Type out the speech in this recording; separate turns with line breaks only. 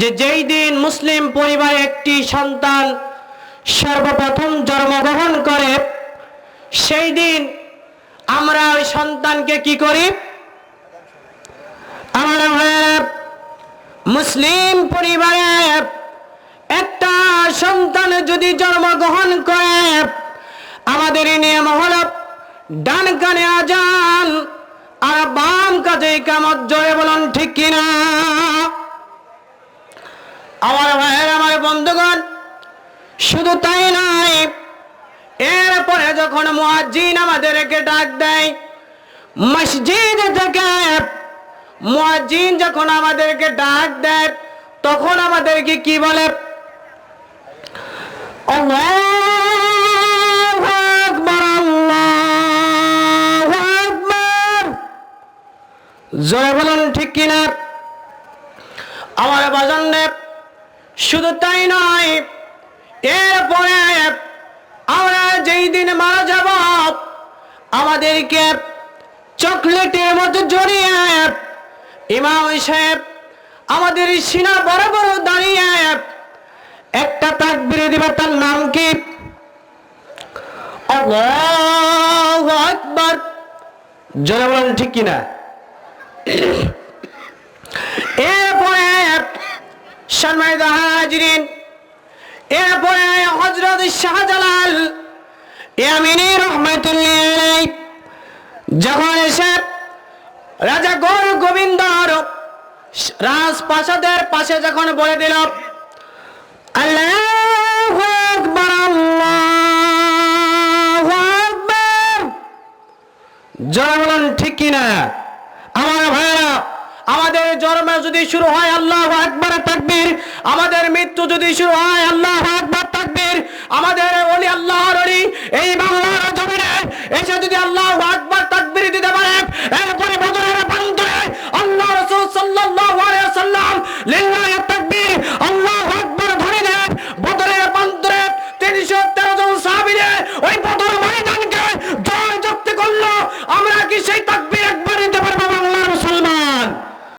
যে যেই দিন মুসলিম পরিবারে একটি সন্তান সর্বপ্রথম জন্মগ্রহণ করে, সেই দিন আমরা ওই সন্তানকে কি করি? আমার মুসলিম পরিবারে একটা সন্তান যদি জন্মগ্রহণ করে আমাদের নিয়ম হল ডান কানে আজান আর বাম কাজে কামত জয় বলুন ঠিক কিনা? আমার ভাইয়ের, আমার বন্ধুগণ, শুধু তাই নয়, এরপরে যখন মুয়াজ্জিন আমাদেরকে ডাক দেয়, মসজিদ থেকে মুয়াজ্জিন যখন আমাদেরকে ডাক দেয়, তখন আমাদেরকে কি বলে। জোরে বলুন ঠিক কিনা আমার বাজানে শুধু তাই নয়, এরপরে আমরা যেই দিন মারা যাব, আমাদেরকে চকলেটের মতো জড়িয়ে ইমাম সাহেব আমাদের সিনা বড় বড় দাঁড়িয়ে একটা তাকবিরে দিবে, তার নাম কি? বলেন, ঠিক কিনা? এরপরে হজরত শাহজালাল যখন এসে রাজা গৌর গোবিন্দর রাজপ্রাসাদের পাশে যখন বলে দিল, আল্লাহু আকবার ঠিক কিনা? আমাদের জন্ম যদি শুরু হয় আল্লাহ একবার তাকবীর, আমাদের মৃত্যু যদি শুরু হয় আল্লাহ আকবর তাকবীর, আমাদের অলি আল্লাহ অলি এই বাংলার জমিনে এসে যদি আল্লাহ আকবর তাকবীর দিতে পারে, এরপরে বদরের প্রান্তরে আল্লাহ রাসূল সাল্লাল্লাহু আলাইহি ওয়াসাল্লাম লিল্লাহ তাকবীর, আল্লাহ একবার ধরে দেন বদরের প্রান্তরে 313 জন সাহাবীরা ওই বদর ময়দানকে জয় করল। আমরা কি সেই তাকবীর